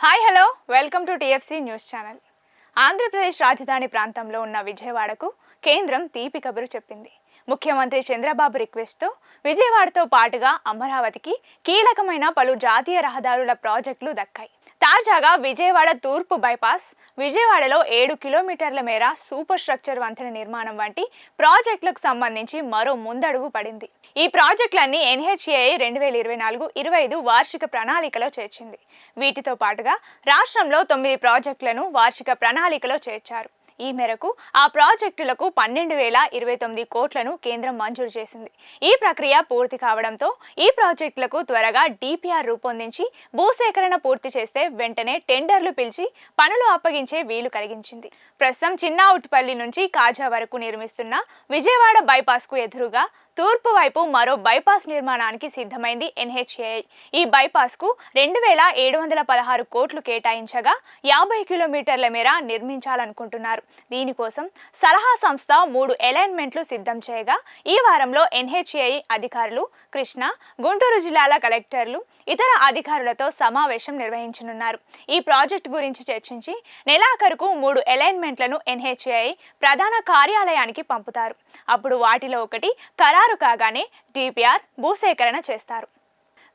Hi hello welcome to TFC news channel Andhra Pradesh రాజధాని ప్రాంతంలో ఉన్న విజయవాడకు కేంద్రం తీపి కబురు చెప్పింది. ముఖ్యమంత్రి చంద్రబాబు రిక్వెస్ట్తో విజయవాడతో పాటుగా అమరావతికి కీలకమైన పలు జాతీయ రహదారుల ప్రాజెక్టులు దక్కాయి. తాజాగా విజయవాడ తూర్పు బైపాస్ విజయవాడలో ఏడు కిలోమీటర్ల మేర సూపర్ స్ట్రక్చర్ వంతెన నిర్మాణం వంటి ప్రాజెక్టులకు సంబంధించి మరో ముందడుగు పడింది. ఈ ప్రాజెక్టులన్నీ ఎన్హెచ్ఏఐ రెండు వేల ఇరవై నాలుగు ఇరవై ఐదు వార్షిక ప్రణాళికలో చేర్చింది. వీటితో పాటుగా రాష్ట్రంలో తొమ్మిది ప్రాజెక్టులను వార్షిక ప్రణాళికలో చేర్చారు. ఈ మేరకు ఆ ప్రాజెక్టులకు పన్నెండు వేల ఇరవై తొమ్మిది కోట్లను కేంద్రం మంజూరు చేసింది. ఈ ప్రక్రియ పూర్తి కావడంతో ఈ ప్రాజెక్టులకు త్వరగా డిపిఆర్ రూపొందించి భూసేకరణ పూర్తి చేస్తే వెంటనే టెండర్లు పిలిచి పనులు అప్పగించే వీలు కలిగించింది. ప్రస్తుతం చిన్నావుట్పల్లి నుంచి కాజా వరకు నిర్మిస్తున్న విజయవాడ బైపాస్కు ఎదురుగా తూర్పు వైపు మరో బైపాస్ నిర్మాణానికి సిద్ధమైంది ఎన్హెచ్ఏఐ ఈ బైపాస్కు రెండు వేల ఏడు వందల పదహారు కోట్లు కేటాయించగా యాభై కిలోమీటర్ల మేర నిర్మించాలనుకుంటున్నారు. దీనికోసం సలహా సంస్థ మూడు అలైన్మెంట్లు సిద్ధం చేయగా ఈ వారంలో ఎన్హెచ్ఏఐ అధికారులు కృష్ణ గుంటూరు జిల్లాల కలెక్టర్లు ఇతర అధికారులతో సమావేశం నిర్వహించనున్నారు. ఈ ప్రాజెక్టు గురించి చర్చించి నెలాఖరుకు మూడు అలైన్మెంట్లను ఎన్హెచ్ఏఐ ప్రధాన కార్యాలయానికి పంపుతారు. అప్పుడు వాటిలో ఒకటి కరా ఖరారు కాగానే డిపిఆర్ భూసేకరణ చేస్తారు.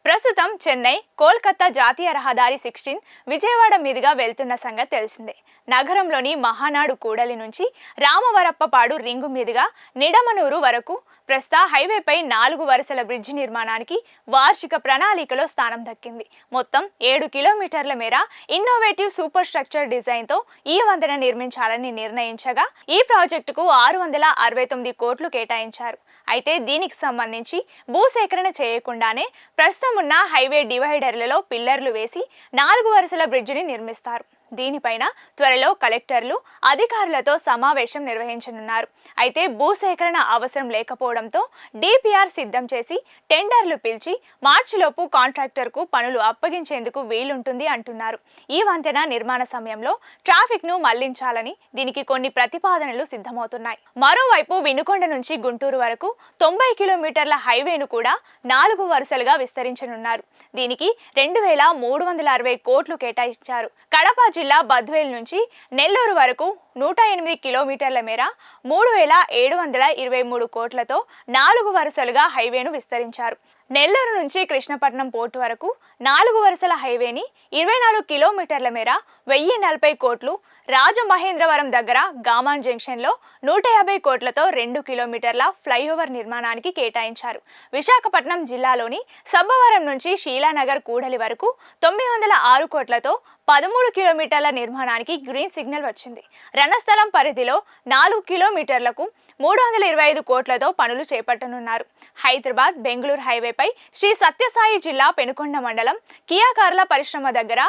ప్రస్తుతం చెన్నై కోల్కతా జాతీయ రహదారి సిక్స్టీన్ విజయవాడ మీదుగా వెళ్తున్న సంగతి తెలిసిందే. నగరంలోని మహానాడు కూడలి నుంచి రామవరప్పపాడు రింగు మీదుగా నిడమనూరు వరకు ప్రస్తుత హైవేపై నాలుగు వరుసల బ్రిడ్జి నిర్మాణానికి వార్షిక ప్రణాళికలో స్థానం దక్కింది. మొత్తం ఏడు కిలోమీటర్ల మేర ఇన్నోవేటివ్ సూపర్ స్ట్రక్చర్ డిజైన్తో ఈ వంతెన నిర్మించాలని నిర్ణయించగా ఈ ప్రాజెక్టుకు ఆరు వందల అరవై తొమ్మిది కోట్లు కేటాయించారు. అయితే దీనికి సంబంధించి భూసేకరణ చేయకుండానే ప్రస్తుతం ఉన్న హైవే డివైడర్లలో పిల్లర్లు వేసి నాలుగు వరుసల బ్రిడ్జిని నిర్మిస్తారు. దీనిపైన త్వరలో కలెక్టర్లు అధికారులతో సమావేశం నిర్వహించనున్నారు. అయితే భూసేకరణ అవసరం లేకపోవడంతో డిపిఆర్ సిద్ధం చేసి టెండర్లు పిలిచి మార్చిలోపు కాంట్రాక్టర్కు పనులు అప్పగించేందుకు వీలుంటుంది అంటున్నారు. ఈ వంతెన నిర్మాణ సమయంలో ట్రాఫిక్ను మళ్ళించాలని దీనికి కొన్ని ప్రతిపాదనలు సిద్ధమవుతున్నాయి. మరోవైపు వినుకొండ నుంచి గుంటూరు వరకు తొంభై కిలోమీటర్ల హైవేను కూడా నాలుగు వరుసలుగా విస్తరించనున్నారు. దీనికి రెండు వేల మూడు వందల అరవై కోట్లు కేటాయించారు. కడప జిల్లా బద్వేల్ నుంచి నెల్లూరు వరకు నూట ఎనిమిది కిలోమీటర్ల మేర మూడు వేల ఏడు వందల ఇరవై మూడు కోట్లతో నాలుగు వరుసలుగా హైవేను విస్తరించారు. నెల్లూరు నుంచి కృష్ణపట్నం పోర్టు వరకు నాలుగు వరుసల హైవేని ఇరవై నాలుగు కిలోమీటర్ల మేర వెయ్యి నలభై కోట్లు రాజమహేంద్రవరం దగ్గర గామాన్ జంక్షన్లో నూట యాభై కోట్లతో రెండు కిలోమీటర్ల ఫ్లైఓవర్ నిర్మాణానికి కేటాయించారు. విశాఖపట్నం జిల్లాలోని సబ్బవరం నుంచి షీలానగర్ కూడలి వరకు తొమ్మిది వందల ఆరు కోట్లతో పదమూడు కిలోమీటర్ల నిర్మాణానికి గ్రీన్ సిగ్నల్ వచ్చింది. రణస్థలం పరిధిలో నాలుగు కిలోమీటర్లకు మూడు వందల ఇరవై ఐదు కోట్లతో పనులు చేపట్టనున్నారు. హైదరాబాద్ బెంగళూరు హైవేపై శ్రీ సత్యసాయి జిల్లా పెనుకొండ మండలం కియాకార్ల పరిశ్రమ దగ్గర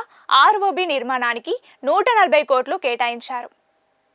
ఆర్ఓబి నిర్మాణానికి నూట నలభై కోట్లు కేటాయించారు.